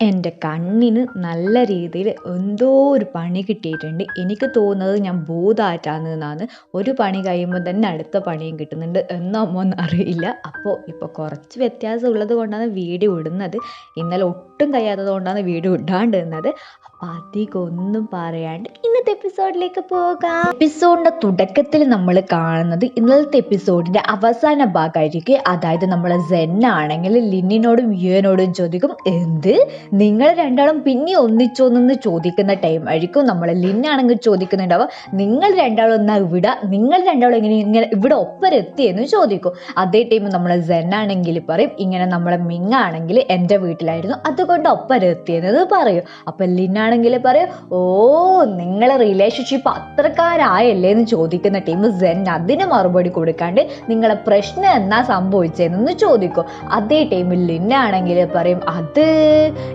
എന്റെ കണ്ണിന് നല്ല രീതിയിൽ എന്തോ ഒരു പണി കിട്ടിയിട്ടുണ്ട്. എനിക്ക് തോന്നുന്നത് ഞാൻ ഭൂതമായിട്ടാണെന്നാണ് ഒരു പണി കഴിയുമ്പോൾ തന്നെ അടുത്ത പണിയും കിട്ടുന്നുണ്ട് എന്നൊന്നും അറിയില്ല. അപ്പോൾ ഇപ്പോൾ കുറച്ച് വ്യത്യാസം ഉള്ളത് കൊണ്ടാണ് വീഡിയോ ഇടുന്നത്. ഇന്നലെ ഒട്ടും കഴിയാത്തത് കൊണ്ടാണ് വീഡിയോ ഇടാണ്ട് നിന്നത് അപ്പോൾ അധികം ഒന്നും പറയാണ്ട് ഇന്നത്തെ എപ്പിസോഡിലേക്ക് പോകാം. എപ്പിസോഡിന്റെ തുടക്കത്തിൽ നമ്മൾ കാണുന്നത് ഇന്നലത്തെ എപ്പിസോഡിന്റെ അവസാന ഭാഗമായിരിക്കും. അതായത് നമ്മൾ സെൻ സെന്നാണെങ്കിൽ ലിന്നിനോടും യുവനോടും ചോദിക്കും എന്ത്? നിങ്ങൾ രണ്ടാളും പിന്നെ ഒന്നിച്ചോ എന്ന് ചോദിക്കുന്ന ടൈം ആയിരിക്കും. നമ്മൾ ലിന്നാണെങ്കിൽ ചോദിക്കുന്നുണ്ടാവുക. നിങ്ങൾ രണ്ടാളും എന്നാ ഇവിടെ നിങ്ങൾ രണ്ടാളും ഇങ്ങനെ ഇങ്ങനെ ഇവിടെ ഒപ്പരെത്തിയെന്ന് ചോദിക്കും. അതേ ടൈം നമ്മൾ ആണെങ്കിൽ പറയും ഇങ്ങനെ നമ്മളെ മിങ്ങാണെങ്കിൽ എന്റെ വീട്ടിലായിരുന്നു അതുകൊണ്ട് ഒപ്പരെത്തിയെന്നത് പറയും. അപ്പം ലിന്നാണെങ്കിൽ പറയും ഓ നിങ്ങളെ റിലേഷൻഷിപ്പ് അത്രക്കാരായല്ലേ? എന്ന് ചോദിക്കുന്ന ടീം സെൻ അതിന് മറുപടി കൊടുക്കാണ്ട് നിങ്ങളെ പ്രശ്നം എന്നാ സംഭവിച്ചതെന്ന് ചോദിക്കും. അതേ ടൈമിൽ ലിന്നാണെങ്കിൽ പറയും അത്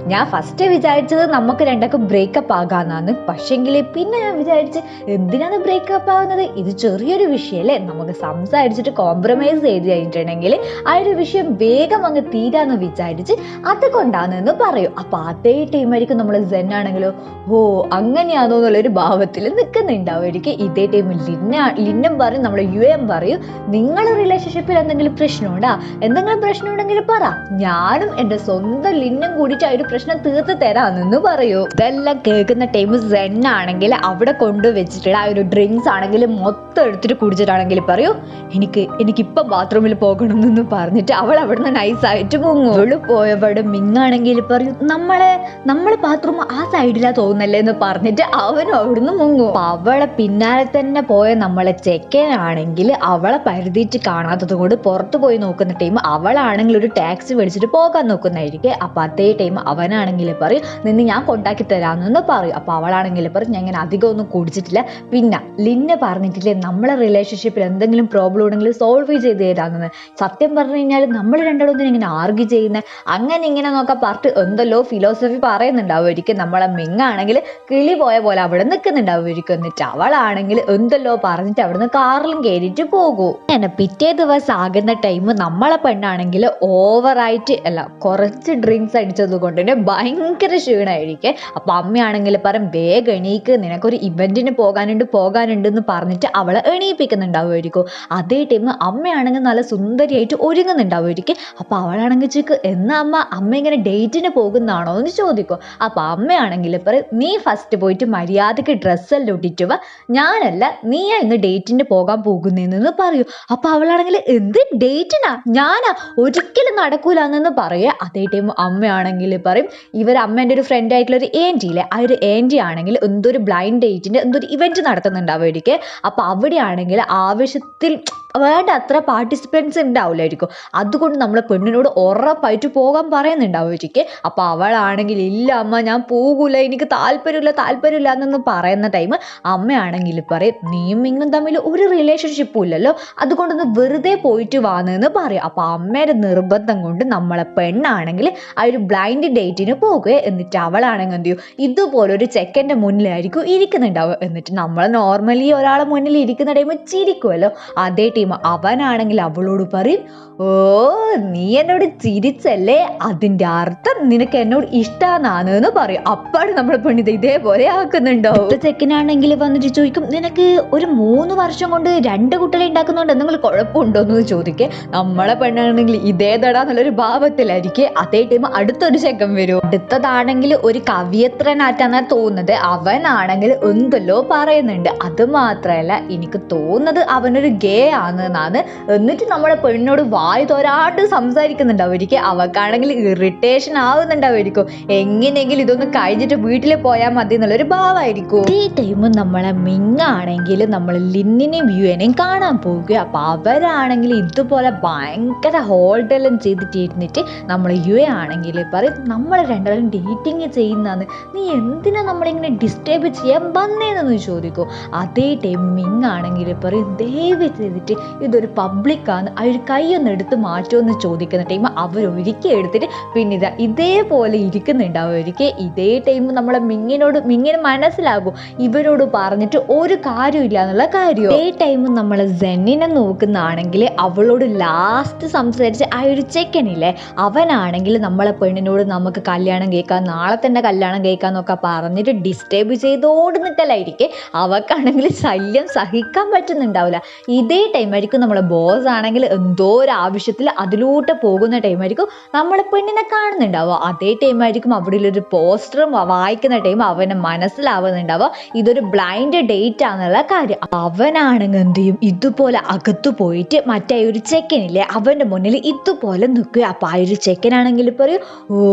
ഞാൻ ഫസ്റ്റ് വിചാരിച്ചത് നമുക്ക് രണ്ടൊക്കെ ബ്രേക്കപ്പ് ആകാന്നാണ് പക്ഷെങ്കിൽ പിന്നെ ഞാൻ വിചാരിച്ച് എന്തിനാണ് ബ്രേക്കപ്പ് ആവുന്നത്? ഇത് ചെറിയൊരു വിഷയമല്ലേ നമുക്ക് സംസാരിച്ചിട്ട് കോംപ്രമൈസ് ചെയ്ത് കഴിഞ്ഞിട്ടുണ്ടെങ്കിൽ ആ ഒരു വിഷയം വേഗം അങ്ങ് തീരാന്ന് വിചാരിച്ച് അതുകൊണ്ടാണെന്ന് പറയും. അപ്പൊ അതേ ടീമായിരിക്കും നമ്മൾ സെൻ ആണെങ്കിലോ? ഓ അങ്ങനെയാണോ എന്നുള്ളൊരു ഭാവത്തിൽ നിൽക്കുന്നുണ്ടാവുമായിരിക്കും ഇതേ ടൈമിൽ ലിന്ന ലിന്നും പറയും നമ്മൾ യു എം പറയും നിങ്ങളെ റിലേഷൻഷിപ്പിൽ എന്തെങ്കിലും പ്രശ്നമുണ്ടാ? എന്തെങ്കിലും പ്രശ്നം ഉണ്ടെങ്കിൽ പറ. ഞാനും എന്റെ സ്വന്തം ലിന്നും കൂടിയിട്ട് ആ ഒരു പ്രശ്നം തീർത്ത് തരാമെന്ന് പറയൂ. ഇതെല്ലാം കേൾക്കുന്ന ടൈം സെൻ ആണെങ്കിൽ അവിടെ കൊണ്ടുവച്ചിട്ടുള്ള ആ ഒരു ഡ്രിങ്ക്സ് ആണെങ്കിൽ മൊത്തം എടുത്തിട്ട് കുടിച്ചിട്ടാണെങ്കിൽ പറയൂ എനിക്ക് എനിക്കിപ്പം ബാത്റൂമിൽ പോകണം എന്ന് പറഞ്ഞിട്ട് അവൾ അവിടെ നിന്ന് നൈസായിട്ട് മുങ്ങും. അവൾ പോയവിടെ മിങ്ങാണെങ്കിൽ പറയും നമ്മളെ നമ്മളെ ബാത്റൂം ആ സൈഡിലാ തോന്നല്ലേ എന്ന് പറഞ്ഞിട്ട് അവനും അവിടുന്ന് മുങ്ങും. അവളെ പിന്നാലെ തന്നെ പോയ നമ്മളെ ചെക്കനാണെങ്കിൽ അവളെ പരിധിയിട്ട് കാണാത്തത് കൊണ്ട് പുറത്തു പോയി നോക്കുന്ന ടൈം അവളാണെങ്കിൽ ഒരു ടാക്സി മേടിച്ചിട്ട് പോകാൻ നോക്കുന്നതായിരിക്കും. അപ്പൊ അതേ ടൈം അവനാണെങ്കിൽ പറയും നിന്ന് ഞാൻ കൊണ്ടാക്കി തരാമെന്ന് പറയും. അപ്പോൾ അവളാണെങ്കിൽ പറയും ഞാൻ ഇങ്ങനെ അധികം ഒന്നും കുടിച്ചിട്ടില്ല. പിന്നെ ലിന്ന പറഞ്ഞിട്ടില്ലേ നമ്മളെ റിലേഷൻഷിപ്പിൽ എന്തെങ്കിലും പ്രോബ്ലം ഉണ്ടെങ്കിൽ സോൾവ് ചെയ്ത് തരാമെന്ന് സത്യം പറഞ്ഞു കഴിഞ്ഞാൽ നമ്മൾ രണ്ടാളും ഇങ്ങനെ ആർഗ്യൂ ചെയ്യുന്നത് അങ്ങനെ ഇങ്ങനെ നോക്കാൻ പറഞ്ഞിട്ട് എന്തല്ലോ ഫിലോസഫി പറയുന്നുണ്ടാവുമായിരിക്കും നമ്മളെ മിങ്ങാണെങ്കിൽ കിളി പോയ പോലെ അവിടെ നിൽക്കുന്നുണ്ടാവുമായിരിക്കും എന്നിട്ട് അവളാണെങ്കിൽ എന്തല്ലോ പറഞ്ഞിട്ട് അവിടുന്ന് കാറിലും കയറിയിട്ട് പോകൂ. അങ്ങനെ പിറ്റേ ദിവസം ആകുന്ന ടൈം നമ്മളെ പെണ്ണാണെങ്കിൽ ഓവറായിട്ട് അല്ല കുറച്ച് ഡ്രിങ്ക്സ് അടിച്ചത് കൊണ്ട് തന്നെ ഭയങ്കര ക്ഷീണമായിരിക്കും അപ്പൊ അമ്മയാണെങ്കിൽ പറയും വേഗം എണീക്ക് നിനക്കൊരു ഇവന്റിന് പോകാനുണ്ട് പോകാനുണ്ട് എന്ന് പറഞ്ഞിട്ട് അവളെ എണീപ്പിക്കുന്നുണ്ടാവുമായിരിക്കും. അതേ ടൈം അമ്മയാണെങ്കിൽ നല്ല സുന്ദരിയായിട്ട് ഒരുങ്ങുന്നുണ്ടാവുമായിരിക്കും. അപ്പൊ അവളാണെങ്കിൽ ചോദിക്കും എന്നാ അമ്മ അമ്മ ഇങ്ങനെ ഡേറ്റിന് പോകുന്നതാണോ എന്ന് ചോദിക്കും. അപ്പൊ അമ്മയാണെങ്കിൽ പറയും നീ ഫസ്റ്റ് പോയിട്ട് മര്യാദയ്ക്ക് ഡ്രസ്സെല്ലാം ഇട്ടിട്ട് വാ. ഞാനല്ല നീയാ ഇന്ന് ഡേറ്റിന് പോകാൻ പോകുന്നതെന്ന് പറയൂ. അപ്പൊ അവളാണെങ്കിൽ എന്ത് ഡേറ്റിനാ? ഞാനാ? ഒരിക്കലും നടക്കൂലെന്ന് പറയുക അതേ ടൈം അമ്മയാണെങ്കിൽ പറയും ഇവർ അമ്മേന്റെ ഒരു ഫ്രണ്ട് ആയിട്ടുള്ള ഒരു ഏന്റി ഇല്ലേ ആ ഒരു ഏന്റി ആണെങ്കിൽ എന്തോ ഒരു ബ്ലൈൻഡ് ഡേറ്റിന്റെ എന്തോ ഒരു ഇവന്റ് അവർക്ക് അപ്പോൾ അവിടെയാണെങ്കിൽ ആവശ്യത്തിൽ വേണ്ട അത്ര പാർട്ടിസിപ്പൻസ് ഉണ്ടാവില്ലായിരിക്കും അതുകൊണ്ട് നമ്മൾ പെണ്ണിനോട് ഉറപ്പായിട്ട് പോകാൻ പറയുന്നുണ്ടാവുമായിരിക്കും അപ്പോൾ അവളാണെങ്കിൽ ഇല്ല അമ്മ ഞാൻ പോകൂല എനിക്ക് താല്പര്യമില്ല താല്പര്യമില്ല എന്നൊന്നും പറയുന്ന ടൈം അമ്മയാണെങ്കിൽ പറയും നീയും ഇങ്ങും തമ്മിൽ ഒരു റിലേഷൻഷിപ്പും ഇല്ലല്ലോ. അതുകൊണ്ടൊന്ന് വെറുതെ പോയിട്ട് വാന്നെന്ന് പറയും. അപ്പോൾ അമ്മയുടെ നിർബന്ധം കൊണ്ട് നമ്മളെ പെണ്ണാണെങ്കിൽ ആ ഒരു ബ്ലൈൻഡ് ഡേറ്റിന് പോകുക എന്നിട്ട് അവളാണെങ്കിൽ എന്ത് ചെയ്യും? ഇതുപോലൊരു ചെക്കന്റെ മുന്നിലായിരിക്കും ഇരിക്കുന്നുണ്ടാവുക. എന്നിട്ട് നമ്മൾ നോർമലി ഒരാളെ മുന്നിൽ ഇരിക്കുന്ന ടൈം ചിരിക്കുമല്ലോ അതേ ടീം അവനാണെങ്കിൽ അവളോട് പറയും ഓ നീ എന്നോട് ചിരിച്ചല്ലേ? അതിന്റെ അർത്ഥം നിനക്ക് എന്നോട് ഇഷ്ടാന്നാണ് എന്ന് പറയും. അപ്പാട് നമ്മളെ പെണ്ണിത് ഇതേപോലെ ആക്കുന്നുണ്ടോ? ചെക്കനാണെങ്കിൽ വന്നിട്ട് ചോദിക്കും നിനക്ക് ഒരു മൂന്ന് വർഷം കൊണ്ട് രണ്ട് കുട്ടികളെ ഉണ്ടാക്കുന്നുണ്ട്? എന്തെങ്കിലും കുഴപ്പമുണ്ടോ? എന്ന് ചോദിക്കേ. നമ്മളെ പെണ്ണാണെങ്കിൽ ഇതേതടാ എന്നുള്ളൊരു ഭാവത്തിലായിരിക്കും. അതേ ടൈം അടുത്തൊരു ചെക്കൻ വരും. അടുത്തതാണെങ്കിൽ ഒരു കവിയത്രനായിട്ടാണ് തോന്നുന്നത്. അവനാണെങ്കിൽ എന്തല്ലോ പറയുന്നുണ്ട്. അത് മാത്രമല്ല എനിക്ക് തോന്നുന്നത് അവനൊരു ഗേ ആണെന്നാണ് എന്നിട്ട് നമ്മുടെ പെണ്ണോട് വായ് തോരാണ്ട് സംസാരിക്കുന്നുണ്ടാവുമായിരിക്കും അവക്കാണെങ്കിൽ ഇറിറ്റേഷൻ ആവുന്നുണ്ടാവുമായിരിക്കും എങ്ങനെയെങ്കിലും ഇതൊന്ന് കഴിഞ്ഞിട്ട് വീട്ടിൽ പോയാൽ മതി എന്നുള്ളൊരു ഭാവമായിരിക്കും ഈ ടൈമും നമ്മളെ മിങ്ങാണെങ്കിൽ നമ്മൾ ലിന്നിനെയും യുവനെയും കാണാൻ പോവുക അപ്പോൾ അവരാണെങ്കിൽ ഇതുപോലെ ഭയങ്കര ഹോൾഡെല്ലാം ചെയ്തിട്ട് ഇരുന്നിട്ട് നമ്മൾ യു എ ആണെങ്കിൽ പറയും നമ്മൾ രണ്ടാളും ഡേറ്റിങ് ചെയ്യുന്നതാണ്. നീ എന്തിനാ നമ്മളിങ്ങനെ ഡിസ്റ്റേബ് ചെയ്യാൻ വന്നേന്ന് ചോദിക്കും. അതേ ടൈം മിങ് ആണെങ്കിൽ പറയും ദയവ് ചെയ്തിട്ട് ഇതൊരു പബ്ലിക്കാണ് ആ കൈയൊന്ന് എടുത്ത് മാറ്റുമെന്ന് ചോദിക്കുന്ന ടൈം അവർ ഒരിക്കൽ എടുത്തിട്ട് പിന്നെ ഇതാ ഇതേപോലെ ഇരിക്കുന്നുണ്ടാവും. ഒരിക്കൽ ഇതേ ടൈം നമ്മളെ മിങ്ങിനോട് മിങ്ങിന് മനസ്സിലാകും. ഇവരോട് പറഞ്ഞിട്ട് ഒരു കാര്യമില്ല എന്നുള്ള കാര്യം. ഇതേ ടൈം നമ്മൾ സെന്നിനെ നോക്കുന്നതാണെങ്കിൽ അവളോട് ലാസ്റ്റ് സംസാരിച്ച് ആ ഒരു ചെക്കനില്ലേ അവനാണെങ്കിൽ നമ്മളെ പെണ്ണിനോട് നമുക്ക് കല്യാണം കേൾക്കാം നാളെ തന്നെ കല്യാണം കേൾക്കാം എന്നൊക്കെ പറഞ്ഞിട്ട് ഡിസ്റ്റേബ് ചെയ്തോണ്ട് നിൽക്കലായിരിക്കും അവക്കാണെങ്കിൽ ശല്യം സഹിക്കാൻ പറ്റുന്നുണ്ടാവില്ല. ഇതേ ടൈമായിരിക്കും നമ്മളെ ബോസ് ആണെങ്കിൽ എന്തോ ഒരു ആവശ്യത്തിൽ അതിലൂട്ട് പോകുന്ന ടൈമായിരിക്കും നമ്മളെ പെണ്ണിനെ കാണുന്നുണ്ടാവുക. അതേ ടൈമായിരിക്കും അവിടെ ഒരു പോസ്റ്ററും വായിക്കുന്ന ടൈം അവന് മനസ്സിലാവുന്നുണ്ടാവുക. ഇതൊരു ബ്ലൈൻഡ് ഡേറ്റ് ആണെന്നുള്ള കാര്യം. അവനാണെങ്കിൽ എന്ത് ചെയ്യും? ഇതുപോലെ അകത്തു പോയിട്ട് മറ്റേ ഒരു ചെക്കനില്ലേ അവന്റെ മുന്നിൽ ഇതുപോലെ നിൽക്കുക. അപ്പം ആ ഒരു ചെക്കനാണെങ്കിൽ പറയും ഓ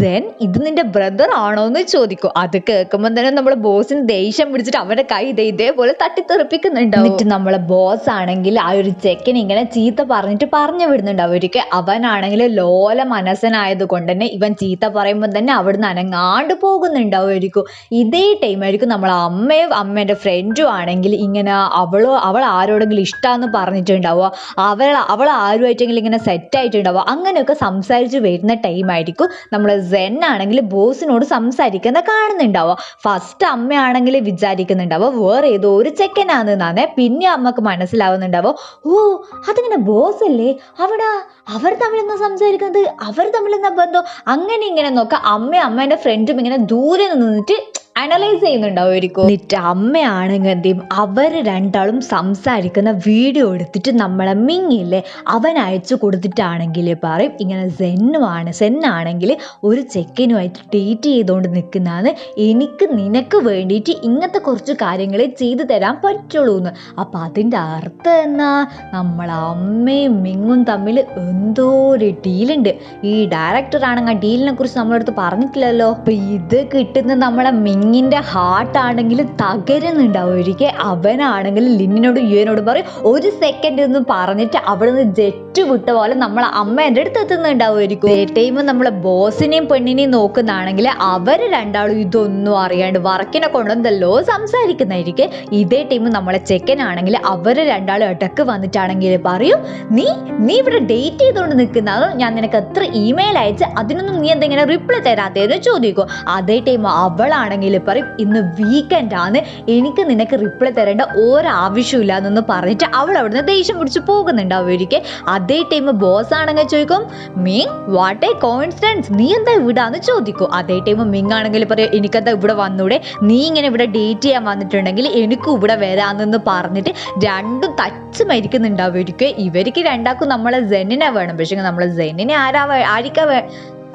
സെൻ ഇത് നിന്റെ ബ്രദർ ആണോ എന്ന് ചോദിക്കും. അത് കേൾക്കുമ്പോൾ തന്നെ നമ്മളെ ബോസിന് ദേഷ്യം പിടിച്ചിട്ട് അവന്റെ കൈ ഇതേ ഇതേപോലെ തട്ടിത്തെറിപ്പിക്കുന്നുണ്ടാവും. എന്നിട്ട് നമ്മളെ ബോസ് ആണെങ്കിൽ ആ ഒരു ചെക്കൻ ഇങ്ങനെ ചീത്ത പറഞ്ഞിട്ട് പറഞ്ഞു വിടുന്നുണ്ട്. അവർക്ക് അവനാണെങ്കിൽ ലോല മനസ്സനായത് കൊണ്ട് തന്നെ ഇവൻ ചീത്ത പറയുമ്പോൾ തന്നെ അവിടുന്ന് അനങ്ങാണ്ട് പോകുന്നുണ്ട് അവർക്കും. ഇതേ ടൈമായിരിക്കും നമ്മളെ അമ്മയും അമ്മേന്റെ ഫ്രണ്ടും ആണെങ്കിൽ ഇങ്ങനെ അവളോ അവൾ ആരോടെങ്കിലും ഇഷ്ടമാന്ന് പറഞ്ഞിട്ടുണ്ടാവുക. അവൾ അവൾ ആരുമായിട്ടെങ്കിലും ഇങ്ങനെ സെറ്റ് ആയിട്ടുണ്ടാവുക. അങ്ങനെയൊക്കെ സംസാരിച്ച് വരുന്ന ടൈമായിരിക്കും നമ്മൾ സെൻ ആണെങ്കിൽ ബോസിനോട് സംസാരിക്കുന്ന കാണുന്നുണ്ടാവുക. ഫസ്റ്റ് അമ്മയാണെങ്കിൽ വിചാരിക്കുന്നുണ്ടാവുക വേറെ ഏതോ ഒരു ചെക്കനാണെന്നാണ് പിന്നെ അമ്മയ്ക്ക് മനസ്സിലാവുന്നുണ്ടാവുക ഓ അതിങ്ങനെ ബോസ് അല്ലേ? അവിടെ അവർ തമ്മിലെന്നാ സംസാരിക്കുന്നത്? അവർ തമ്മിലെന്നാ ബന്ധം? അങ്ങനെ ഇങ്ങനെ നോക്കാം. അമ്മയും അമ്മേന്റെ ഫ്രണ്ടും ഇങ്ങനെ ദൂരെ നിന്നിട്ട് അനലൈസ് ചെയ്യുന്നുണ്ടാവുമായിരിക്കും എന്നിട്ട് അമ്മയാണെങ്കിൽ എന്ത് ചെയ്യും? അവർ രണ്ടാളും സംസാരിക്കുന്ന വീഡിയോ എടുത്തിട്ട് നമ്മളെ മിങ്ങില്ലേ അവൻ അയച്ചു കൊടുത്തിട്ടാണെങ്കിൽ പറയും. ഇങ്ങനെ സെന്നുമാണ് സെന്നാണെങ്കിൽ ഒരു ചെക്കനുമായിട്ട് ഡേറ്റ് ചെയ്തുകൊണ്ട് നിൽക്കുന്നതാണ്. എനിക്ക് നിനക്ക് വേണ്ടിയിട്ട് ഇങ്ങനത്തെ കുറച്ച് കാര്യങ്ങളെ ചെയ്തു തരാൻ പറ്റുള്ളൂ എന്ന്. അപ്പം അതിന്റെ അർത്ഥം എന്നാ? നമ്മളെ അമ്മയും മിങ്ങും തമ്മിൽ എന്തോ ഒരു ഡീലുണ്ട്. ഈ ഡയറക്ടറാണെങ്കിൽ ആ ഡീലിനെ കുറിച്ച് നമ്മളടുത്ത് പറഞ്ഞിട്ടില്ലല്ലോ. അപ്പം ഇത് കിട്ടുന്ന നമ്മളെ മിങ്ങിന്റെ ഹാർട്ട് ആണെങ്കിൽ തകരുന്നുണ്ടാവും. ഒരിക്കൽ അവനാണെങ്കിൽ ലിന്നിനോട് യുവനോട് പറയും ഒരു സെക്കൻഡ് എന്ന് പറഞ്ഞിട്ട് അവിടെ നിന്ന് ജെറ്റ് വിട്ട പോലെ നമ്മൾ അമ്മ എന്റെ അടുത്ത് എത്തുന്നുണ്ടാവുമായിരിക്കും ടൈം നമ്മളെ ബോസിനെയും പെണ്ണിനെയും നോക്കുന്നതാണെങ്കിൽ അവർ രണ്ടാളും ഇതൊന്നും അറിയാണ്ട് വർക്കിനെ കൊണ്ടെന്തല്ലോ സംസാരിക്കുന്നതായിരിക്കും. ഇതേ ടൈം നമ്മളെ ചെക്കനാണെങ്കിൽ അവർ രണ്ടാളും ഇടയ്ക്ക് വന്നിട്ടാണെങ്കിൽ പറയും നീ നീ ഇവിടെ ഡേറ്റ് ചെയ്തുകൊണ്ട് നിൽക്കുന്നതും ഞാൻ നിനക്ക് എത്ര ഇമെയിൽ അയച്ച് അതിനൊന്നും നീ എന്തെങ്കിലും റിപ്ലൈ തരാത്തതെന്ന് ചോദിക്കും. അതേ ടൈം അവളാണെങ്കിൽ പറയും ഇന്ന് വീക്കെൻഡ് ആണ്. എനിക്ക് നിനക്ക് റിപ്ലൈ തരേണ്ട ഒരാവശ്യമില്ല എന്നൊന്ന് പറഞ്ഞിട്ട് അവൾ അവിടുന്ന് ദേഷ്യം പിടിച്ച് പോകുന്നുണ്ടാവും ഒരിക്കൽ. അതേ ടൈം ബോസ് ആണെങ്കിൽ ചോദിക്കും മീൻ വാട്ട് എ കോൺസ്റ്റൻസ് നീ എന്താ ഇവിടാന്ന് ചോദിക്കും. അതേ ടൈം മിങ് ആണെങ്കിൽ പറയും എനിക്കെന്താ ഇവിടെ വന്നൂടെ? നീ ഇങ്ങനെ ഇവിടെ ഡേറ്റ് ചെയ്യാൻ വന്നിട്ടുണ്ടെങ്കിൽ എനിക്കും ഇവിടെ വരാമെന്ന് പറഞ്ഞിട്ട് രണ്ടും തച്ച് മരിക്കുന്നുണ്ടാവുമായിരിക്കും ഇവർക്ക് രണ്ടാക്കും നമ്മളെ ജെന്നിനെ വേണം. പക്ഷേ നമ്മളെ ജെന്നിനെ ആരാ ആരിക്കാ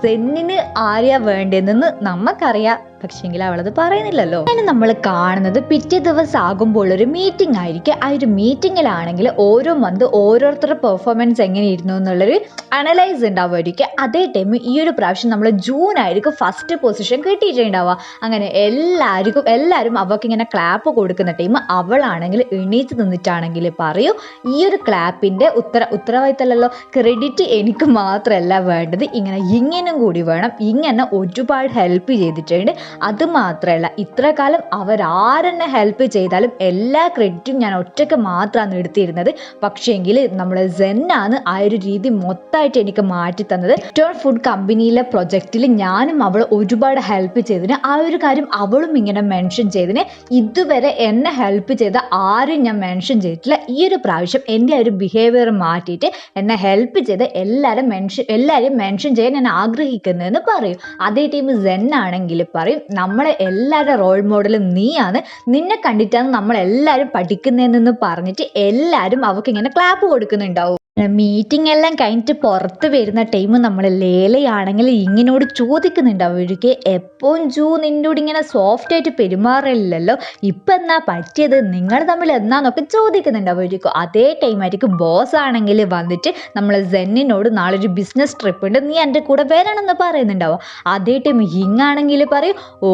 സെന്നിന് ആരെയാ വേണ്ടതെന്ന് നമുക്കറിയാം പക്ഷെങ്കിൽ അവളത് പറയുന്നില്ലല്ലോ. അങ്ങനെ നമ്മൾ കാണുന്നത് പിറ്റേ ദിവസം ആകുമ്പോൾ ഒരു മീറ്റിംഗ് ആയിരിക്കും. ആ ഒരു മീറ്റിങ്ങിലാണെങ്കിൽ ഓരോ മന്ത് ഓരോരുത്തരുടെ പെർഫോമൻസ് എങ്ങനെ ഇരുന്നു എന്നുള്ളൊരു അനലൈസ് ഉണ്ടാവുമായിരിക്കും. അതേ ടൈം ഈ ഒരു പ്രാവശ്യം നമ്മൾ ജൂൺ ആയിരിക്കും ഫസ്റ്റ് പൊസിഷൻ കിട്ടിയിട്ടുണ്ടാവുക. അങ്ങനെ എല്ലാവർക്കും എല്ലാവരും അവൾക്ക് ഇങ്ങനെ ക്ലാപ്പ് കൊടുക്കുന്ന ടൈം അവളാണെങ്കിൽ എണീറ്റ് നിന്നിട്ടാണെങ്കിൽ പറയൂ ഈ ഒരു ക്ലാപ്പിന്റെ ഉത്തര ഉത്തരവാദിത്തമല്ലല്ലോ. ക്രെഡിറ്റ് എനിക്ക് മാത്രമല്ല വേണ്ടത്. ഇങ്ങനെ ഇങ്ങനും കൂടി വേണം. ഇങ്ങനെ ഒരുപാട് ഹെൽപ്പ് ചെയ്തിട്ടുണ്ട്. അത് മാത്രമല്ല ഇത്ര കാലം അവരാരെന്നെ ഹെൽപ്പ് ചെയ്താലും എല്ലാ ക്രെഡിറ്റും ഞാൻ ഒറ്റയ്ക്ക് മാത്രമാണ് എടുത്തിരുന്നത്. പക്ഷേങ്കിൽ നമ്മൾ സെന്നാണ് ആ ഒരു രീതി മൊത്തമായിട്ട് എനിക്ക് മാറ്റി തന്നത്. ടോൺ ഫുഡ് കമ്പനിയിലെ പ്രൊജക്റ്റിൽ ഞാനും അവൾ ഒരുപാട് ഹെൽപ്പ് ചെയ്തതിന് ആ ഒരു കാര്യം അവളും ഇങ്ങനെ മെൻഷൻ ചെയ്തതിന് ഇതുവരെ എന്നെ ഹെൽപ്പ് ചെയ്ത ആരും ഞാൻ മെൻഷൻ ചെയ്തിട്ടില്ല. ഈ ഒരു പ്രാവശ്യം എന്റെ ഒരു ബിഹേവിയർ മാറ്റിയിട്ട് എന്നെ ഹെൽപ്പ് ചെയ്ത് എല്ലാവരും മെൻഷൻ എല്ലാവരെയും മെൻഷൻ ചെയ്യാൻ ഞാൻ ആഗ്രഹിക്കുന്നതെന്ന് പറയും. അതേ ടീം സെൻ ആണെങ്കിൽ പറയും. നമ്മളെ എല്ലാവരുടെ റോൾ മോഡലും നീയാണ്. നിന്നെ കണ്ടിട്ടാണ് നമ്മളെല്ലാവരും പഠിക്കുന്നതെന്ന് പറഞ്ഞിട്ട് എല്ലാവരും അവർക്ക് ഇങ്ങനെ ക്ലാപ്പ് കൊടുക്കുന്നുണ്ടാവും. മീറ്റിംഗ് എല്ലാം കഴിഞ്ഞിട്ട് പുറത്ത് വരുന്ന ടൈം നമ്മൾ ലേലയാണെങ്കിൽ ഇങ്ങനോട് ചോദിക്കുന്നുണ്ടാവും അവർക്ക് എപ്പോഴും ജൂ നിന്നോട് ഇങ്ങനെ സോഫ്റ്റ് ആയിട്ട് പെരുമാറില്ലല്ലോ ഇപ്പം എന്നാ പറ്റിയത്? നിങ്ങൾ തമ്മിൽ എന്നാന്നൊക്കെ ചോദിക്കുന്നുണ്ടാവും അവർക്ക്. അതേ ടൈം ആയിരിക്കും ബോസ് ആണെങ്കിൽ വന്നിട്ട് നമ്മൾ സെന്നിനോട് നാളെ ഒരു ബിസിനസ് ട്രിപ്പ് ഉണ്ട് നീ എന്റെ കൂടെ വരണമെന്ന് പറയുന്നുണ്ടാവും. അതേ ടൈം ഹിങ്ങാണെങ്കിൽ പറയും ഓ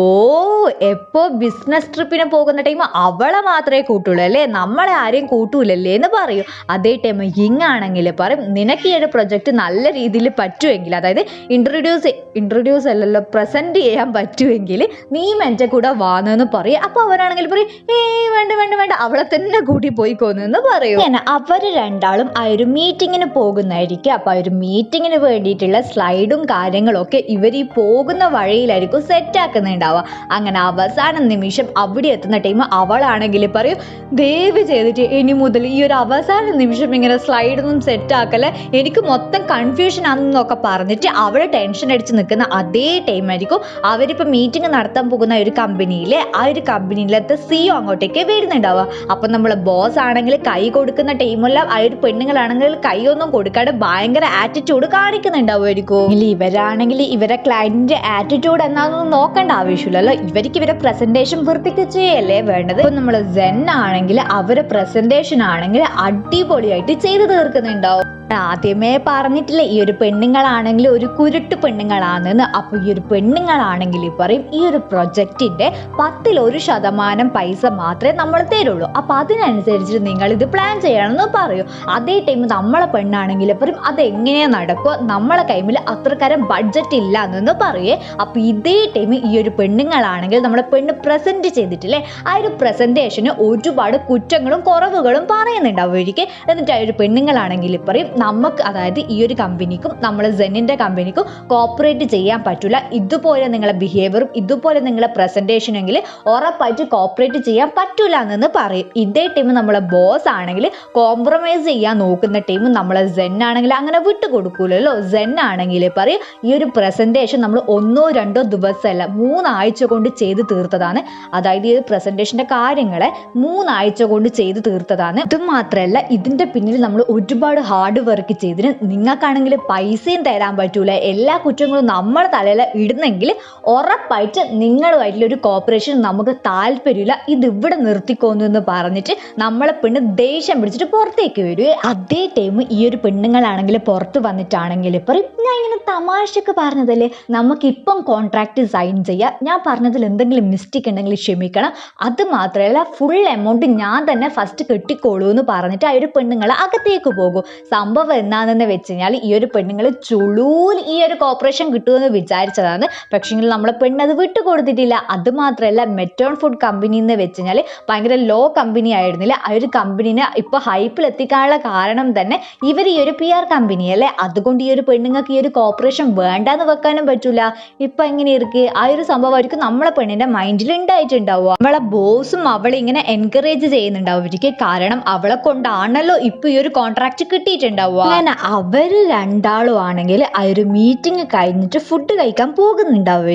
എപ്പോൾ ബിസിനസ് ട്രിപ്പിന് പോകുന്ന ടൈം അവളെ മാത്രമേ കൂട്ടുള്ളൂ അല്ലേ? നമ്മളെ ആരെയും കൂട്ടൂലല്ലേ? എന്ന് പറയും. അതേ ടൈം ഹിങ്ങാണെങ്കിൽ അവനാണെങ്കിൽ പറയും നിനക്ക് ഈ ഒരു പ്രൊജക്റ്റ് നല്ല രീതിയിൽ പറ്റുമെങ്കിൽ അതായത് ഇൻട്രൊഡ്യൂസ് ഇൻട്രൊഡ്യൂസ് അല്ലല്ലോ പ്രസന്റ് ചെയ്യാൻ പറ്റുമെങ്കിൽ നീയും എന്റെ കൂടെ വാന്നെന്ന് പറയും. അപ്പോൾ അവരാണെങ്കിൽ പറയും ഏയ് വേണ്ട വേണ്ട വേണ്ട അവളെ തന്നെ കൂട്ടി കൊന്നെന്ന് പറയും. അങ്ങനെ അവർ രണ്ടാളും ആ ഒരു മീറ്റിങ്ങിന് പോകുന്നതായിരിക്കും. അപ്പോൾ ആ ഒരു മീറ്റിങ്ങിന് വേണ്ടിയിട്ടുള്ള സ്ലൈഡും കാര്യങ്ങളൊക്കെ ഇവർ ഈ പോകുന്ന വഴിയിലായിരിക്കും സെറ്റാക്കുന്നുണ്ടാവുക അങ്ങനെ അവസാന നിമിഷം അവിടെ എത്തുന്ന ടൈം അവളാണെങ്കിൽ പറയും ദയവ് ചെയ്തിട്ട് ഇനി മുതൽ ഈ ഒരു അവസാന നിമിഷം ഇങ്ങനെ സ്ലൈഡൊന്നും സെറ്റ് സെറ്റാക്കൽ എനിക്ക് മൊത്തം കൺഫ്യൂഷൻ ആണെന്നൊക്കെ പറഞ്ഞിട്ട് അവൾ ടെൻഷൻ അടിച്ച് നിൽക്കുന്ന അതേ ടൈം ആയിരിക്കും അവരിപ്പോൾ മീറ്റിംഗ് നടത്താൻ പോകുന്ന ഒരു കമ്പനിയിലെ ആ ഒരു കമ്പനിയിലത്തെ സിഒ അങ്ങോട്ടേക്ക് വരുന്നുണ്ടാവുക. അപ്പം നമ്മൾ ബോസ് ആണെങ്കിൽ കൈ കൊടുക്കുന്ന ടൈമെല്ലാം ആ ഒരു പെണ്ണുങ്ങളാണെങ്കിൽ കൈയൊന്നും കൊടുക്കാതെ ഭയങ്കര ആറ്റിറ്റ്യൂഡ് കാണിക്കുന്നുണ്ടാവുമായിരിക്കും. ഇല്ല ഇവരാണെങ്കിൽ ഇവരെ ക്ലയന്റിന്റെ ആറ്റിറ്റ്യൂഡ് എന്നാണെന്ന് നോക്കേണ്ട ആവശ്യമില്ലല്ലോ. ഇവർക്ക് ഇവരെ പ്രസന്റേഷൻ വൃത്തിക്ക് ചെയ്യല്ലേ വേണ്ടത്? ഇപ്പം നമ്മൾ സെൻ ആണെങ്കിൽ അവരെ പ്രസന്റേഷൻ ആണെങ്കിൽ അടിപൊളിയായിട്ട് ചെയ്തു തീർക്കുന്നുണ്ടാവും ആദ്യമേ പറഞ്ഞിട്ടില്ലേ ഈ ഒരു പെണ്ണുങ്ങളാണെങ്കിൽ ഒരു കുരുട്ട് പെണ്ണുങ്ങളാണെന്ന്. അപ്പോൾ ഈ ഒരു പെണ്ണുങ്ങളാണെങ്കിൽ പറയും ഈ ഒരു പ്രൊജക്റ്റിന്റെ പത്തിൽ ഒരു ശതമാനം പൈസ മാത്രമേ നമ്മൾ തരുള്ളൂ. അപ്പോൾ അതിനനുസരിച്ച് നിങ്ങൾ ഇത് പ്ലാൻ ചെയ്യണമെന്ന് പറയൂ. അതേ ടൈം നമ്മളെ പെണ്ണാണെങ്കിൽ പറയും അതെങ്ങനെയാ നടക്കുക? നമ്മളെ കൈമിൽ അത്രക്കാരം ബഡ്ജറ്റ് ഇല്ല എന്നൊന്ന് പറയേ. അപ്പോൾ ഇതേ ടൈം ഈ ഒരു പെണ്ണുങ്ങളാണെങ്കിൽ നമ്മളെ പെണ്ണ് പ്രസന്റ് ചെയ്തിട്ടില്ലേ ആ ഒരു പ്രസന്റേഷന് ഒരുപാട് കുറ്റങ്ങളും കുറവുകളും പറയുന്നുണ്ട് അവർക്ക് എന്നിട്ട് ആ ഒരു പെണ്ണുങ്ങളാണെങ്കിൽ പറയും നമുക്ക് അതായത് ഈ ഒരു കമ്പനിക്കും നമ്മൾ സെന്നിന്റെ കമ്പനിക്കും കോപ്പറേറ്റ് ചെയ്യാൻ പറ്റില്ല ഇതുപോലെ നിങ്ങളുടെ ബിഹേവിയറും ഇതുപോലെ നിങ്ങളെ പ്രസന്റേഷനെങ്കിൽ ഉറപ്പായിട്ട് കോപ്പറേറ്റ് ചെയ്യാൻ പറ്റില്ല എന്ന് പറയും. ഇതേ ടീം നമ്മളെ ബോസ് ആണെങ്കിൽ കോംപ്രമൈസ് ചെയ്യാൻ നോക്കുന്ന ടീം നമ്മളെ സെൻ ആണെങ്കിൽ അങ്ങനെ വിട്ടു കൊടുക്കൂലല്ലോ സെൻ ആണെങ്കിൽ പറയും ഈ ഒരു പ്രസന്റേഷൻ നമ്മൾ ഒന്നോ രണ്ടോ ദിവസമല്ല മൂന്നാഴ്ച കൊണ്ട് ചെയ്ത് തീർത്തതാണ്. അതായത് ഈ ഒരു പ്രസന്റേഷന്റെ കാര്യങ്ങളെ മൂന്നാഴ്ച കൊണ്ട് ചെയ്ത് തീർത്തതാണ്. ഇത് മാത്രമല്ല ഇതിന്റെ പിന്നിൽ നമ്മൾ ഒരുപാട് ഹാർഡ് വർക്ക് ചെയ്തിന് നിങ്ങൾക്കാണെങ്കിൽ പൈസയും തരാൻ പറ്റൂല. എല്ലാ കുറ്റങ്ങളും നമ്മൾ തലയിൽ ഇടുന്നെങ്കിൽ ഉറപ്പായിട്ട് നിങ്ങളുമായിട്ടുള്ള ഒരു കോപ്പറേഷൻ നമുക്ക് താല്പര്യമില്ല. ഇത് ഇവിടെ നിർത്തിക്കോന്നു എന്ന് പറഞ്ഞിട്ട് നമ്മളെ പെണ്ണ് ദേഷ്യം പിടിച്ചിട്ട് പുറത്തേക്ക് വരും. അതേ ടൈം ഈ ഒരു പെണ്ണുങ്ങളാണെങ്കിൽ പുറത്ത് വന്നിട്ടാണെങ്കിൽ പറയും ഞാൻ ഇങ്ങനെ തമാശക്ക് പറഞ്ഞതല്ലേ? നമുക്കിപ്പം കോൺട്രാക്ട് സൈൻ ചെയ്യാം. ഞാൻ പറഞ്ഞതിൽ എന്തെങ്കിലും മിസ്റ്റേക്ക് ഉണ്ടെങ്കിൽ ക്ഷമിക്കണം. അത് മാത്രമല്ല ഫുൾ എമൗണ്ട് ഞാൻ തന്നെ ഫസ്റ്റ് കെട്ടിക്കോളൂ എന്ന് പറഞ്ഞിട്ട് ആ ഒരു പെണ്ണുങ്ങൾ അകത്തേക്ക് പോകും. സംഭവം എന്താണെന്ന് വെച്ച് കഴിഞ്ഞാൽ ഈ ഒരു പെണ്ണുങ്ങൾ ചുളൂൽ ഈ ഒരു കോപ്പറേഷൻ കിട്ടുമെന്ന് വിചാരിച്ചതാണ്. പക്ഷേങ്കിൽ നമ്മളെ പെണ്ണ് അത് വിട്ടു കൊടുത്തിട്ടില്ല. അത് മാത്രമല്ല മെറ്റോൺ ഫുഡ് കമ്പനി എന്ന് വെച്ച് കഴിഞ്ഞാൽ ഭയങ്കര ലോ കമ്പനി ആയിരുന്നില്ല. ആ ഒരു കമ്പനീനെ ഇപ്പോൾ ഹൈപ്പിൽ എത്തിക്കാനുള്ള കാരണം തന്നെ ഇവർ ഈ ഒരു പി ആർ കമ്പനി അല്ലേ? അതുകൊണ്ട് ഈ ഒരു പെണ്ണുങ്ങൾക്ക് ഈ ഒരു കോപ്പറേഷൻ വേണ്ടാന്ന് വെക്കാനും പറ്റൂല. ഇപ്പൊ എങ്ങനെ ഇരിക്ക്? ആ ഒരു സംഭവമായിരിക്കും നമ്മളെ പെണ്ണിന്റെ മൈൻഡിൽ ഉണ്ടായിട്ടുണ്ടാവുക നമ്മളെ ബോസും അവളെ ഇങ്ങനെ എൻകറേജ് ചെയ്യുന്നുണ്ടാവും. കാരണം അവളെ കൊണ്ടാണല്ലോ ഇപ്പൊ ഈ ഒരു കോൺട്രാക്ട് കിട്ടിയിട്ടുണ്ടാവുക. അങ്ങനെ അവർ രണ്ടാളും ആണെങ്കിൽ ആ ഒരു മീറ്റിംഗ് കഴിഞ്ഞിട്ട് ഫുഡ് കഴിക്കാൻ പോകുന്നുണ്ടാവും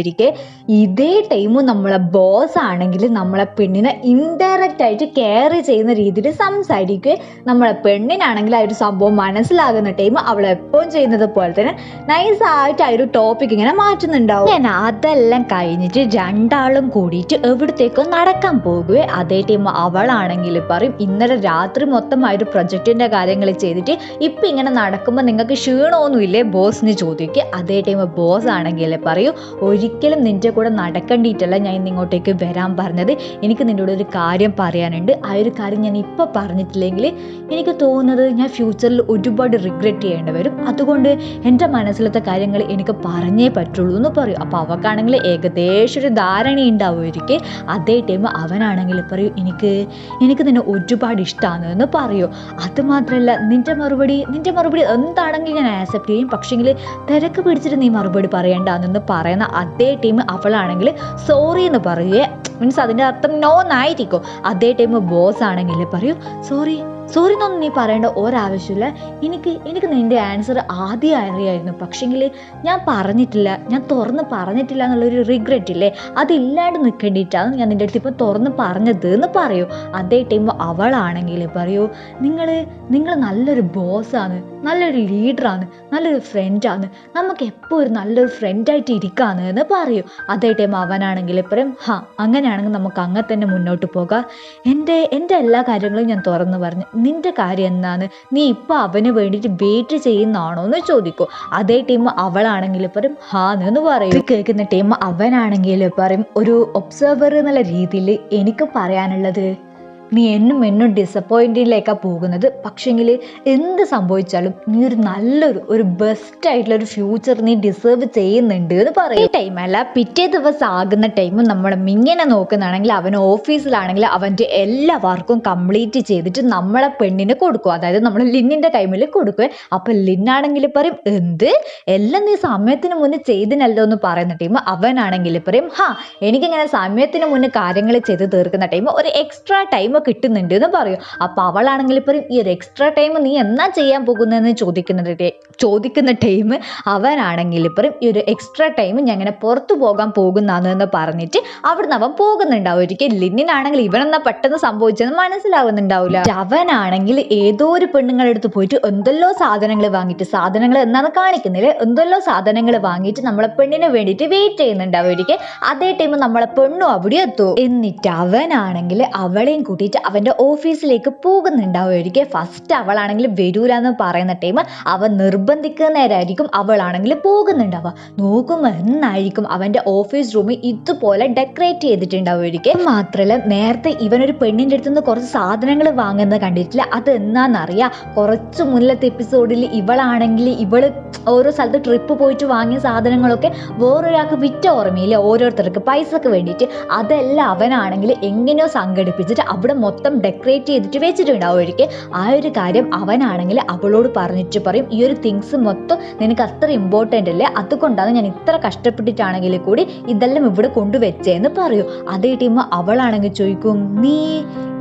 ഇതേ ടൈമും നമ്മളെ ബോസ് ആണെങ്കിൽ നമ്മളെ പെണ്ണിനെ ഇൻഡയറക്റ്റ് ആയിട്ട് കെയർ ചെയ്യുന്ന രീതിയിൽ സംസാരിക്കുക നമ്മളെ പെണ്ണിനാണെങ്കിൽ ആ ഒരു സംഭവം മനസ്സിലാകുന്ന ടൈം അവൾ എപ്പോഴും ചെയ്യുന്നത് പോലെ തന്നെ നൈസായിട്ട് ആ ഒരു ടോപ്പിക് ഇങ്ങനെ മാറ്റുന്നുണ്ടാവും. ഞാൻ അതെല്ലാം കഴിഞ്ഞിട്ട് രണ്ടാളും കൂടിയിട്ട് എവിടത്തേക്കോ നടക്കാൻ പോകുക അതേ ടൈം അവളാണെങ്കിൽ പറയും ഇന്നലെ രാത്രി മൊത്തം ആ ഒരു പ്രൊജക്ടിന്റെ കാര്യങ്ങൾ ചെയ്തിട്ട് ഇപ്പം ഇങ്ങനെ നടക്കുമ്പോൾ നിങ്ങൾക്ക് ക്ഷീണമൊന്നുമില്ലേ? ബോസിന് ചോദിക്കുക അതേ ടൈം ബോസ് ആണെങ്കിൽ പറയൂ ഒരിക്കലും നിന്റെ കൂടെ നടക്കേണ്ടിയിട്ടല്ല ഞാൻ ഇങ്ങോട്ടേക്ക് വരാൻ പറഞ്ഞത്. എനിക്ക് കൂടെ ഒരു കാര്യം പറയാനുണ്ട്. ആ ഒരു കാര്യം ഞാൻ ഇപ്പോൾ പറഞ്ഞിട്ടില്ലെങ്കിൽ എനിക്ക് തോന്നുന്നത് ഞാൻ ഫ്യൂച്ചറിൽ ഒരുപാട് റിഗ്രറ്റ് ചെയ്യേണ്ടി വരും. അതുകൊണ്ട് എന്റെ മനസ്സിലത്തെ കാര്യങ്ങൾ എനിക്ക് പറഞ്ഞേ പറ്റുള്ളൂ എന്ന് പറയും. അപ്പോൾ അവക്കാണെങ്കിൽ ഏകദേശം ഒരു ധാരണ ഉണ്ടാവുമായിരിക്കും. അതേ ടൈം അവനാണെങ്കിൽ പറയൂ എനിക്ക് എനിക്ക് നിന്നെ ഒരുപാട് ഇഷ്ടമാണ് എന്ന് പറയൂ. അത് മാത്രമല്ല നിന്റെ മറുപടി നിന്റെ മറുപടി എന്താണെങ്കിൽ ഞാൻ ആക്സെപ്റ്റ് ചെയ്യും. പക്ഷേങ്കിൽ തിരക്ക് പിടിച്ചിട്ട് നീ മറുപടി പറയണ്ട എന്ന് പറയുന്ന അതേ ടീം അവളാണെങ്കിൽ സോറി എന്ന് പറയുക മീൻസ് അതിന്റെ അർത്ഥം നോ എന്നായിരിക്കും. അതേ ടൈം ബോസ് ആണെങ്കിൽ പറയൂ സോറി സോറി എന്നൊന്നും നീ പറയേണ്ട ഒരാവശ്യമില്ല. എനിക്ക് എനിക്ക് നിന്റെ ആൻസർ ആദ്യം അറിയായിരുന്നു പക്ഷെങ്കിൽ ഞാൻ പറഞ്ഞിട്ടില്ല. ഞാൻ തുറന്ന് പറഞ്ഞിട്ടില്ല എന്നുള്ളൊരു റിഗ്രറ്റ് ഇല്ലേ? അതില്ലാണ്ട് നിൽക്കേണ്ടിയിട്ടാണ് ഞാൻ നിന്റെ അടുത്ത് ഇപ്പോൾ തുറന്ന് പറഞ്ഞത് എന്ന് പറയൂ. അതേ ടൈം അവളാണെങ്കിൽ പറയൂ നിങ്ങൾ നിങ്ങൾ നല്ലൊരു ബോസാണ് നല്ലൊരു ലീഡറാണ് നല്ലൊരു ഫ്രണ്ടാണ് നമുക്ക് എപ്പോൾ ഒരു നല്ലൊരു ഫ്രണ്ടായിട്ട് ഇരിക്കാന്ന് എന്ന് പറയൂ. അതേ ടൈം അവനാണെങ്കിൽ പറയും ഹാ അങ്ങനെയാണെങ്കിൽ നമുക്ക് അങ്ങനെ തന്നെ മുന്നോട്ട് പോകാം. എന്റെ എന്റെ എല്ലാ കാര്യങ്ങളും ഞാൻ തുറന്ന് പറഞ്ഞു നിന്റെ കാര്യം എന്താണ് നീ ഇപ്പോൾ അവന് വേണ്ടിയിട്ട് വെയിറ്റ് ചെയ്യുന്നതാണോ എന്ന് ചോദിക്കും. അതേ ടീം അവളാണെങ്കിൽ പറയും ഹാന്ന് എന്ന് പറയും. കേൾക്കുന്ന ടീം അവനാണെങ്കിൽ പറയും ഒരു ഒബ്സർവർ എന്നുള്ള രീതിയിൽ എനിക്ക് പറയാനുള്ളത് നീ എന്നും എന്നും ഡിസപ്പോയിന്റിലേക്കാണ് പോകുന്നത്. പക്ഷെങ്കിൽ എന്ത് സംഭവിച്ചാലും നീ ഒരു നല്ലൊരു ഒരു ബെസ്റ്റ് ആയിട്ടുള്ള ഒരു ഫ്യൂച്ചർ നീ ഡിസേർവ് ചെയ്യുന്നുണ്ട് എന്ന് പറയും. ഈ ടൈമല്ല പിറ്റേ ദിവസം ആകുന്ന ടൈമും നമ്മുടെ മിങ്ങനെ നോക്കുന്നതാണെങ്കിൽ അവൻ ഓഫീസിലാണെങ്കിൽ അവന്റെ എല്ലാ വർക്കും കംപ്ലീറ്റ് ചെയ്തിട്ട് നമ്മളെ പെണ്ണിന് കൊടുക്കും. അതായത് നമ്മൾ ലിന്നിന്റെ കൈമിൽ കൊടുക്കുക അപ്പം ലിന്നാണെങ്കിൽ പറയും എന്ത്? എല്ലാം നീ സമയത്തിന് മുന്നേ ചെയ്തിനല്ലോ എന്ന് പറയുന്ന ടൈം അവനാണെങ്കിൽ പറയും ഹാ എനിക്കിങ്ങനെ സമയത്തിന് മുന്നേ കാര്യങ്ങൾ ചെയ്ത് തീർക്കുന്ന ടൈം ഒരു എക്സ്ട്രാ ടൈം കിട്ടുന്നുണ്ട് എന്ന് പറയും. അപ്പോൾ അവളാണെങ്കിൽ പറയും ഈ ഒരു എക്സ്ട്രാ ടൈം നീ എന്നാ ചെയ്യാൻ പോകുന്നതെന്ന് ചോദിക്കുന്നുണ്ട് ചോദിക്കുന്ന ടൈം അവനാണെങ്കിൽ ഇപ്പം ഈ ഒരു എക്സ്ട്രാ ടൈം ഞാൻ ഇങ്ങനെ പുറത്തു പോകാൻ പോകുന്നതാണ് എന്ന് പറഞ്ഞിട്ട് അവിടുന്ന് അവൻ പോകുന്നുണ്ടാവും. ഒരിക്കൽ ലിന്നിനാണെങ്കിൽ ഇവനെന്നാ പെട്ടെന്ന് സംഭവിച്ചെന്ന് മനസ്സിലാവുന്നുണ്ടാവില്ല. അവനാണെങ്കിൽ ഏതോ ഒരു പെണ്ണുങ്ങളുടെ അടുത്ത് പോയിട്ട് എന്തെല്ലോ സാധനങ്ങൾ വാങ്ങിയിട്ട് സാധനങ്ങൾ എന്നാണ് കാണിക്കുന്നില്ല എന്തെല്ലോ സാധനങ്ങൾ വാങ്ങിയിട്ട് നമ്മളെ പെണ്ണിന് വേണ്ടിയിട്ട് വെയിറ്റ് ചെയ്യുന്നുണ്ടാവും. ഒരിക്കൽ അതേ ടൈം നമ്മളെ പെണ്ണും അവിടെ എത്തും. എന്നിട്ട് അവനാണെങ്കിൽ അവളെയും കൂട്ടിയിട്ട് അവന്റെ ഓഫീസിലേക്ക് പോകുന്നുണ്ടാവും. ഒരിക്കൽ ഫസ്റ്റ് അവളാണെങ്കിൽ വരൂലെന്ന് പറയുന്ന ടൈം അവൻ നിർബന്ധിക്കുന്ന നേരമായിരിക്കും അവളാണെങ്കിൽ പോകുന്നുണ്ടാവുക. നോക്കുമ്പോൾ എന്നായിരിക്കും അവന്റെ ഓഫീസ് റൂമിൽ ഇതുപോലെ ഡെക്കറേറ്റ് ചെയ്തിട്ടുണ്ടാവും ഒരിക്കൽ. മാത്രമല്ല നേരത്തെ ഇവനൊരു പെണ്ണിന്റെ അടുത്ത് നിന്ന് കുറച്ച് സാധനങ്ങൾ വാങ്ങുന്നത് കണ്ടിട്ടില്ല. അത് എന്നാണെന്നറിയാം കുറച്ച് മുന്നിലത്തെ എപ്പിസോഡിൽ ഇവളാണെങ്കിൽ ഇവൾ ഓരോ സ്ഥലത്ത് ട്രിപ്പ് പോയിട്ട് വാങ്ങിയ സാധനങ്ങളൊക്കെ വേറൊരാൾക്ക് വിറ്റ ഓർമ്മയില്ല. ഓരോരുത്തർക്ക് പൈസക്ക് വേണ്ടിയിട്ട്. അതെല്ലാം അവനാണെങ്കിൽ എങ്ങനെയോ സംഘടിപ്പിച്ചിട്ട് അവിടെ മൊത്തം ഡെക്കറേറ്റ് ചെയ്തിട്ട് വെച്ചിട്ടുണ്ടാവും ഒരിക്കൽ. ആ ഒരു കാര്യം അവനാണെങ്കിൽ അവളോട് പറഞ്ഞിട്ട് പറയും. ഈ ഒരു തിങ്സ് മൊത്തം നിനക്ക് അത്ര ഇമ്പോർട്ടന്റ് അല്ലേ? അതുകൊണ്ടാണ് ഞാൻ ഇത്ര കഷ്ടപ്പെട്ടിട്ടാണെങ്കിൽ കൂടി ഇതെല്ലാം ഇവിടെ കൊണ്ടുവച്ചേന്ന് പറയൂ. അതേ ടീം അവളാണെങ്കിൽ ചോദിക്കും നീ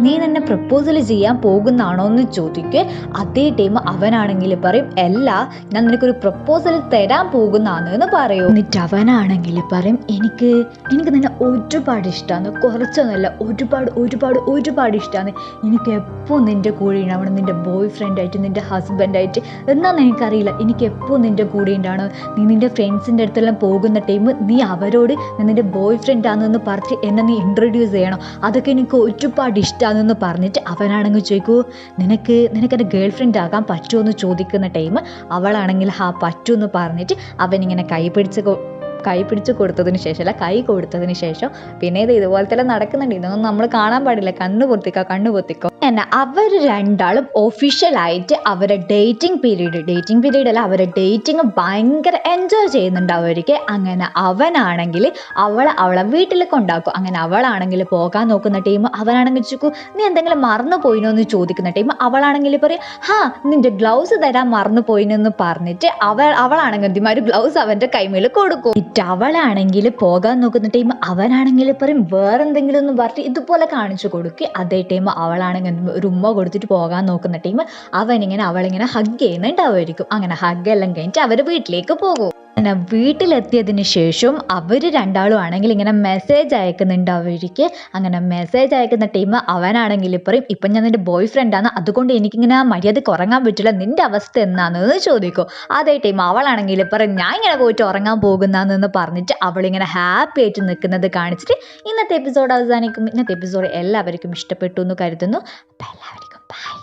നീ നിന്നെ പ്രപ്പോസൽ ചെയ്യാൻ പോകുന്നാണോ എന്ന് ചോദിക്കുക അതേ ടൈം അവനാണെങ്കിൽ പറയും അല്ല ഞാൻ നിനക്കൊരു പ്രപ്പോസൽ തരാൻ പോകുന്നതാണ് എന്ന് പറയും. എന്നിട്ട് അവനാണെങ്കിൽ പറയും എനിക്ക് എനിക്ക് നിന്നെ ഒരുപാട് ഇഷ്ടമാണ് കുറച്ചൊന്നുമല്ല ഒരുപാട് ഒരുപാട് ഒരുപാട് ഇഷ്ടമാണ് എനിക്ക് എപ്പോൾ നിന്റെ കൂടെ ഉണ്ടാവണം നിന്റെ ബോയ് ഫ്രണ്ടായിട്ട് നിന്റെ ഹസ്ബൻഡായിട്ട് എന്നാന്ന് എനിക്കറിയില്ല. എനിക്ക് എപ്പോൾ നിന്റെ കൂടെ ഉണ്ടാണ് നീ നിന്റെ ഫ്രണ്ട്സിന്റെ അടുത്തെല്ലാം പോകുന്ന ടൈം നീ അവരോട് നിന്റെ ബോയ് ഫ്രണ്ട് ആണെന്ന് പറഞ്ഞ് എന്നെ നീ ഇൻട്രൊഡ്യൂസ് ചെയ്യണം? അതൊക്കെ എനിക്ക് ഒരുപാട് ഇഷ്ടമാണെന്ന് പറഞ്ഞിട്ട് അവനാണെങ്കിൽ ചോദിക്കൂ നിനക്ക് നിനക്ക് എന്റെ ഗേൾ ഫ്രണ്ട് ആകാൻ പറ്റുമോ എന്ന് ചോദിക്കുന്ന ടൈം അവളാണെങ്കിൽ ഹാ പറ്റുമെന്ന് പറഞ്ഞിട്ട് അവനിങ്ങനെ കൈ പിടിച്ച് കൈ പിടിച്ച് കൊടുത്തതിന് ശേഷം അല്ല കൈ കൊടുത്തതിന് ശേഷം പിന്നെ ഇത് ഇതുപോലെ തന്നെ നടക്കുന്നുണ്ട്. ഇതൊന്നും നമ്മൾ കാണാൻ പാടില്ല. കണ്ണു പൊത്തിക്കോ കണ്ണു പൊത്തിക്കോ. എന്നാ അവർ രണ്ടാളും ഒഫീഷ്യലായിട്ട് അവരുടെ ഡേറ്റിംഗ് പീരീഡ് ഡേറ്റിംഗ് പീരീഡ് അല്ല അവരുടെ ഡേറ്റിംഗ് ഭയങ്കര എൻജോയ് ചെയ്യുന്നുണ്ടാവുമായിരിക്കും അങ്ങനെ അവനാണെങ്കിൽ അവളെ അവളെ വീട്ടിൽ കൊണ്ടാക്കും. അങ്ങനെ അവളാണെങ്കിൽ പോകാൻ നോക്കുന്ന ടീം അവനാണെങ്കിൽ ചോദിക്കൂ നീ എന്തെങ്കിലും മറന്നു പോയിനോ? എന്ന് ചോദിക്കുന്ന ടീം അവളാണെങ്കിൽ പറയും ഹാ നിന്റെ ഗ്ലൗസ് തരാൻ മറന്നു പോയിനെന്ന് പറഞ്ഞിട്ട് അവൾ അവളാണെങ്കിൽ എന്തിമാര് ഗ്ലൗസ് അവന്റെ കൈമേൽ കൊടുക്കും. എന്നിട്ട് അവളാണെങ്കിൽ പോകാൻ നോക്കുന്ന ടൈം അവനാണെങ്കിൽ പറയും വേറെന്തെങ്കിലും ഒന്ന് പറഞ്ഞിട്ട് ഇതുപോലെ കാണിച്ചു കൊടുക്കുക അതേ ടൈം അവളാണെങ്കിൽ ഒരു ഉമ്മ കൊടുത്തിട്ട് പോകാൻ നോക്കുന്ന ടീം അവനിങ്ങനെ അവളിങ്ങനെ ഹഗ് ചെയ്യുന്നുണ്ടാവുമായിരിക്കും. അങ്ങനെ ഹഗ് എല്ലാം കഴിഞ്ഞിട്ട് അവർ വീട്ടിലേക്ക് പോകും. അങ്ങനെ വീട്ടിലെത്തിയതിന് ശേഷം അവർ രണ്ടാളും ആണെങ്കിൽ ഇങ്ങനെ മെസ്സേജ് അയക്കുന്നുണ്ട് അവർക്ക് അങ്ങനെ മെസ്സേജ് അയക്കുന്ന ടീം അവനാണെങ്കിൽ പറയും ഇപ്പം ഞാൻ നിന്റെ ബോയ് ഫ്രണ്ടാണ് അതുകൊണ്ട് എനിക്കിങ്ങനെ മര്യാദ ഉറങ്ങാൻ പറ്റില്ല. നിന്റെ അവസ്ഥ എന്നാണെന്ന് ചോദിക്കും. അതേ ടീം അവളാണെങ്കിൽ പറയും ഞാൻ ഇങ്ങനെ പോയിട്ട് ഉറങ്ങാൻ പോകുന്നതെന്ന് പറഞ്ഞിട്ട് അവളിങ്ങനെ ഹാപ്പി ആയിട്ട് നിൽക്കുന്നത് കാണിച്ചിട്ട് ഇന്നത്തെ എപ്പിസോഡ് അവസാനിക്കും. ഇന്നത്തെ എപ്പിസോഡ് എല്ലാവർക്കും ഇഷ്ടപ്പെട്ടു എന്ന് കരുതുന്നു. അപ്പം എല്ലാവർക്കും ബൈ